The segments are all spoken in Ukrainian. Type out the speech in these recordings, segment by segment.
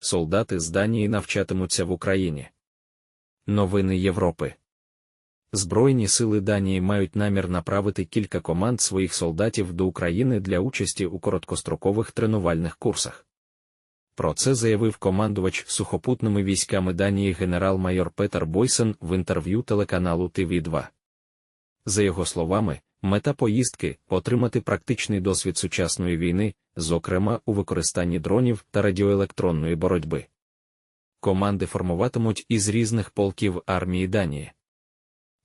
солдати з Данії навчатимуться в Україні. Новини Європи. Збройні сили Данії мають намір направити кілька команд своїх солдатів до України для участі у короткострокових тренувальних курсах. Про це заявив командувач сухопутними військами Данії генерал-майор Петер Бойсен в інтерв'ю телеканалу ТВ2. За його словами, мета поїздки отримати практичний досвід сучасної війни, зокрема у використанні дронів та радіоелектронної боротьби. Команди формуватимуть із різних полків армії Данії.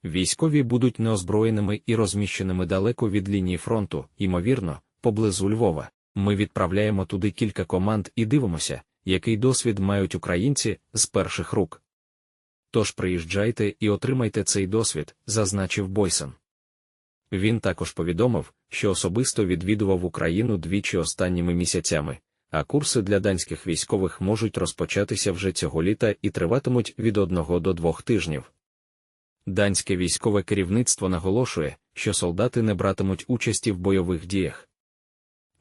Військові будуть неозброєними і розміщеними далеко від лінії фронту, ймовірно, поблизу Львова. Ми відправляємо туди кілька команд і дивимося, який досвід мають українці з перших рук. Тож приїжджайте і отримайте цей досвід, зазначив Бойсон. Він також повідомив, що особисто відвідував Україну двічі останніми місяцями, а курси для данських військових можуть розпочатися вже цього літа і триватимуть від одного до двох тижнів. Данське військове керівництво наголошує, що солдати не братимуть участі в бойових діях.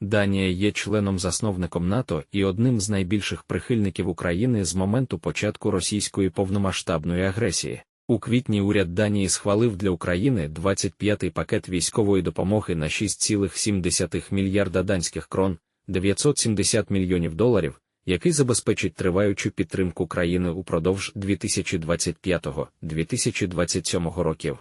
Данія є членом-засновником НАТО і одним з найбільших прихильників України з моменту початку російської повномасштабної агресії. У квітні уряд Данії схвалив для України 25-й пакет військової допомоги на 6,7 мільярда данських крон, 970 мільйонів доларів, який забезпечить триваючу підтримку країни упродовж 2025-2027 років.